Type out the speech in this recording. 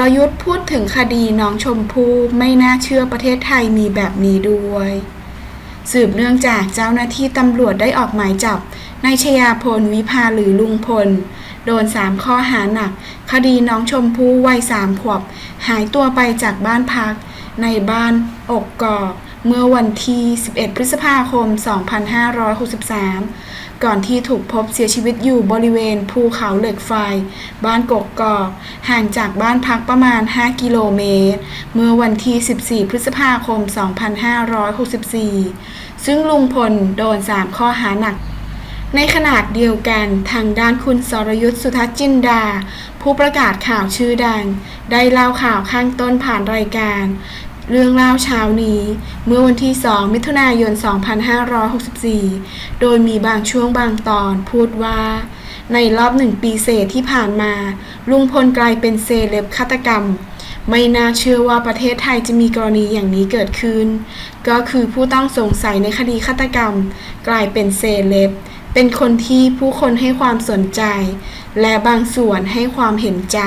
รยุทธ์พูดถึงคดีน้องชมพู่ไม่น่าเชื่อประเทศไทยมีแบบนี้ด้วย สืบเนื่องจากเจ้าหน้าที่ตำรวจได้ออกหมายจับนายชยาพลวิภาหรือลุงพล โดนสามข้อหาหนัก คดีน้องชมพู่วัยสามขวบ หายตัวไปจากบ้านพัก ในบ้าน อกกอก เมื่อวันที่ 11 พฤษภาคม 2563 ก่อนที่ถูกพบเสียชีวิตอยู่บริเวณภูเขาเหล็กไฟ บ้านกกกอกห่างจากบ้านพักประมาณ 5 กิโลเมตร เมื่อวันที่ 14 พฤษภาคม 2564 ซึ่งลุงพลโดน 3 ข้อหาหนักในขนาดเดียวกันทางด้านคุณสรยุทธสุทัศจินดา ผู้ประกาศข่าวชื่อดัง ได้เล่าข่าวข้างต้นผ่านรายการ เรื่องเล่าเช้านี้ เมื่อวันที่ 2 มิถุนายน 2564 โดยมีบางช่วงบางตอนพูดว่า ในรอบหนึ่งปีเศษที่ผ่านมา ลุงพลกลายเป็นเซเลบฆาตกรรม ไม่น่าเชื่อว่าประเทศไทยจะมีกรณีอย่างนี้เกิดขึ้น ก็คือผู้ต้องสงสัยในคดีฆาตกรรม กลายเป็นเซเลบ เป็นคนที่ผู้คนให้ความสนใจ และบางส่วนให้ความเห็นใจ